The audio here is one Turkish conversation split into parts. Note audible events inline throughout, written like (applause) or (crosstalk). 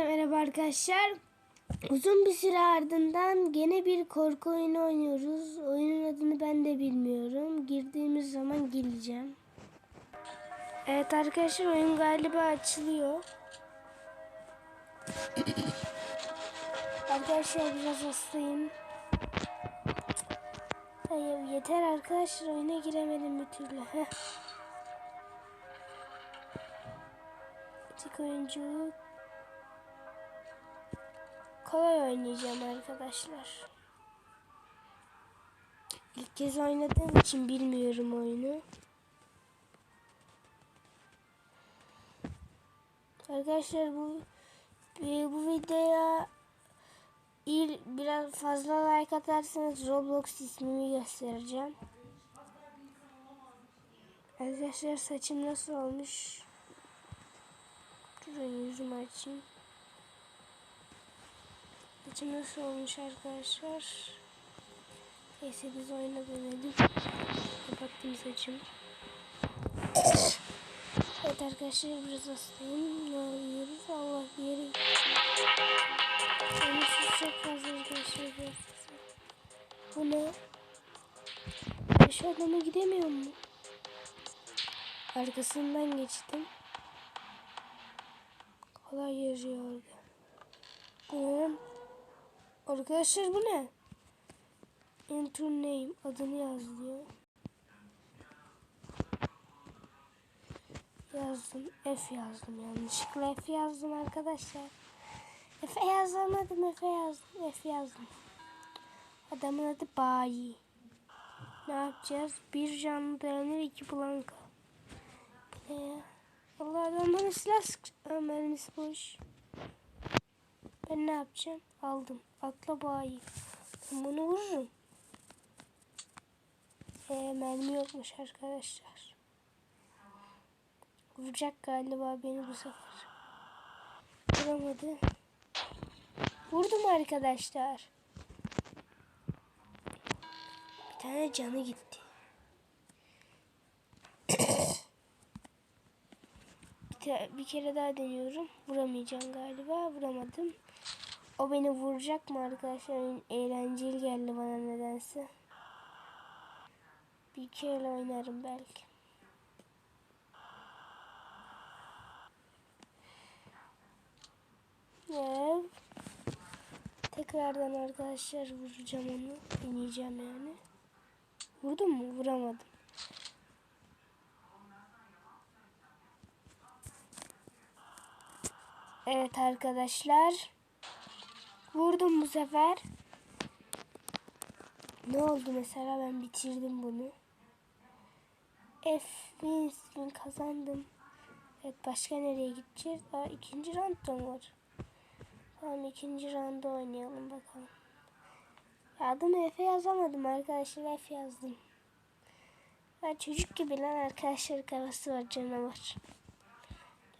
Herkese merhaba arkadaşlar. Uzun bir süre ardından gene bir korku oyunu oynuyoruz. Oyunun adını ben de bilmiyorum. Girdiğimiz zaman geleceğim. Evet arkadaşlar oyun galiba açılıyor. arkadaşlar biraz hastayım. Hayır yeter arkadaşlar oyuna giremedim bir türlü. Heh. Oyuncu kolay oynayacağım arkadaşlar. İlk kez oynadığım için bilmiyorum oyunu. Arkadaşlar bu bu videoya il biraz fazla like atarsanız Roblox ismimi göstereceğim. Arkadaşlar saçım nasıl olmuş? Durun yüzümü açayım. Saçım nasıl olmuş arkadaşlar? Neyse biz oyuna dönelim. Kapattım saçımı. Evet arkadaşlar biraz hastayım. Ne oluyoruz? Allah bir yere Benim sus çok fazla arkadaşlar. Bu ne? Şu adama gidemiyor mu? Arkasından geçtim. Kolay yazıyor orada. Arkadaşlar bu ne? Enter name adını yaz diyor. Yazdım. F yazdım yanlışlıkla F yazdım arkadaşlar. F yazamadım F yazdım. F yazdım. Adamın adı Bayi. Ne yapacağız? Bir canlı dayanır iki blanka. Ne ya? Allah adam bana silah sıkacak. Mermisi boş. Ben ne yapacağım? Aldım. Atla bayi. Ben bunu vururum. Ee, mermi yokmuş arkadaşlar. Vuracak galiba beni bu sefer. Vuramadı. Vurdum arkadaşlar. Bir tane canı gitti. Bir kere daha deniyorum. Vuramayacağım galiba. Vuramadım. O beni vuracak mı arkadaşlar? Eğlenceli geldi bana nedense. Bir kere oynarım belki. Evet. Tekrardan arkadaşlar vuracağım onu. Deneyeceğim yani. Vurdum mu? Vuramadım. Evet arkadaşlar. Vurdum bu sefer. Ne oldu mesela ben bitirdim bunu. F win win kazandım. Evet başka nereye gideceğiz? Daha ikinci roundda mı var? Tamam ikinci roundda oynayalım bakalım. Adımı F yazamadım arkadaşlar F yazdım. Ben çocuk gibi lan arkadaşlar kafası var canavar.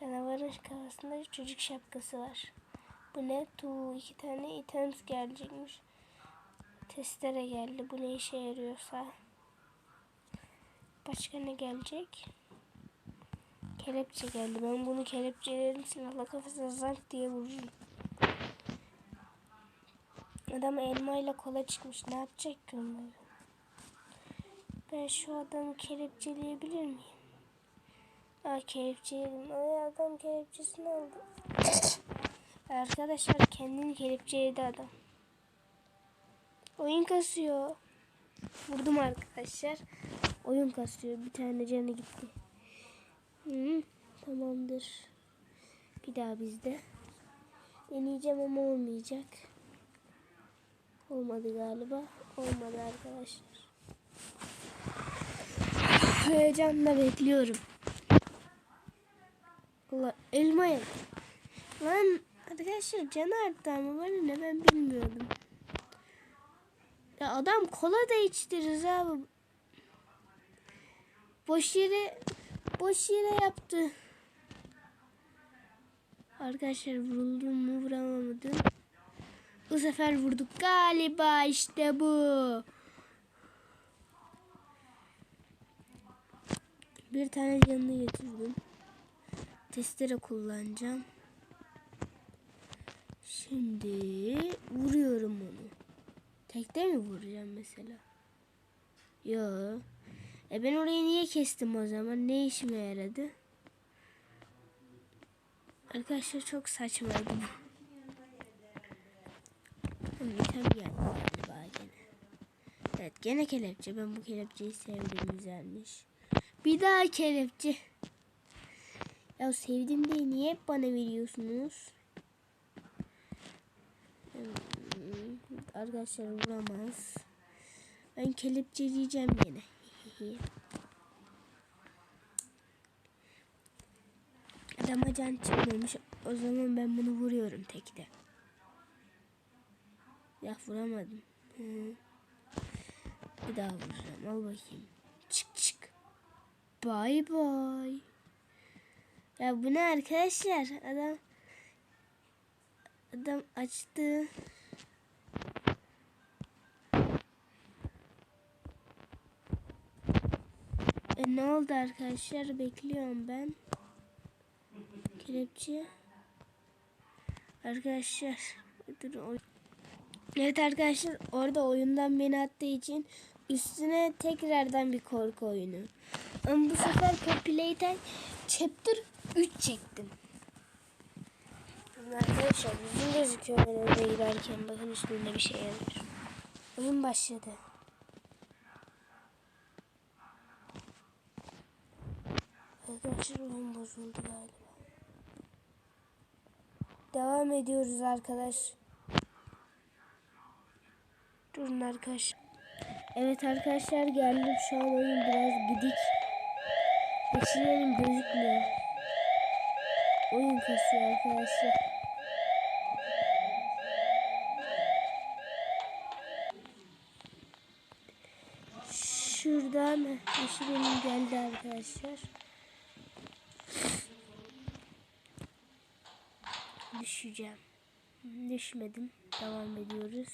Canavarın kafasında çocuk şapkası var. Bu ne? Tu iki tane items gelecekmiş. Testere geldi. Bu ne işe yarıyorsa. Başka ne gelecek? Kelepçe geldi. Ben bunu kelepçelerin silahla kafasına zank diye vururum. Adam elmayla kola çıkmış. Ne yapacak ki onları? Ben şu adamı kelepçeleyebilir miyim? Aa kelepçeledim. Ay adam kelepçesini aldı. (laughs) Arkadaşlar kendini kelepçeledi adam. Oyun kasıyor. Vurdum arkadaşlar. Oyun kasıyor. Bir tane canı gitti. Hı, tamamdır. Bir daha bizde. Deneyeceğim ama olmayacak. Olmadı galiba. Olmadı arkadaşlar. Heyecanla bekliyorum. Allah elma yap. Lan arkadaşlar canı arttı ama bana ne ben bilmiyordum. Ya adam kola da içtiririz abi. Boş yere boş yere yaptı. Arkadaşlar vuruldum mu vuramadım. Bu sefer vurduk galiba işte bu. Bir tane canını getirdim. Testere kullanacağım. Şimdi vuruyorum onu. Tekte mi vuracağım mesela? Yo. E ben orayı niye kestim o zaman? Ne işime yaradı? Arkadaşlar çok saçmaydı bu. Tabii geldi gene. Evet gene kelepçe. Ben bu kelepçeyi sevdim güzelmiş. Bir daha kelepçe. Ya sevdim diye niye hep bana veriyorsunuz? Hmm, Arkadaşlar vuramaz. Ben kelepçeleyeceğim yine. (laughs) Adama can çıkmamış. O zaman ben bunu vuruyorum tekte. Ya vuramadım. Hı. Bir daha vuracağım. Al bakayım. Çık çık. Bay bay. Ya bu ne arkadaşlar? Adam adam açtı. E ne oldu arkadaşlar? Bekliyorum ben. Kelepçe. Arkadaşlar. Dur, Evet arkadaşlar orada oyundan beni attığı için üstüne tekrardan bir korku oyunu. Ama bu sefer Populator Chapter 3 çektim. Arkadaşlar yüzüm gözüküyor ben oraya girerken. Bakın üstünde bir şey yazıyor. Oyun başladı. Arkadaşlar oyun bozuldu galiba. Devam ediyoruz arkadaş. Durun arkadaşlar. Evet arkadaşlar geldim. Şu an oyun biraz gidik. Geçilerim gözükmüyor. Oyun kasıyor arkadaşlar. Şuradan yeşilim geldi arkadaşlar. Düşeceğim. Düşmedim. Devam ediyoruz.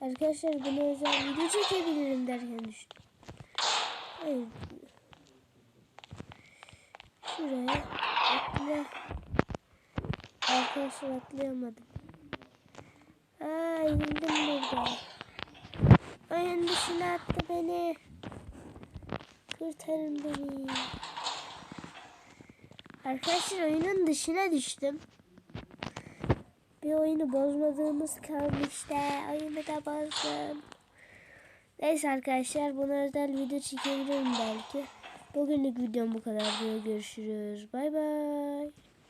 Arkadaşlar bunu özel video çekebilirim derken düştüm. Evet. Şuraya atla. Arkadaşlar atlayamadım. Aa indim burada. Oyun dışına attı beni. Kurtarın beni. Arkadaşlar oyunun dışına düştüm. Bir oyunu bozmadığımız kalmıştı. Oyunu da bozdum. Neyse arkadaşlar buna özel video çekebilirim belki. Bugünlük videom bu kadar. Görüşürüz. Bay bay.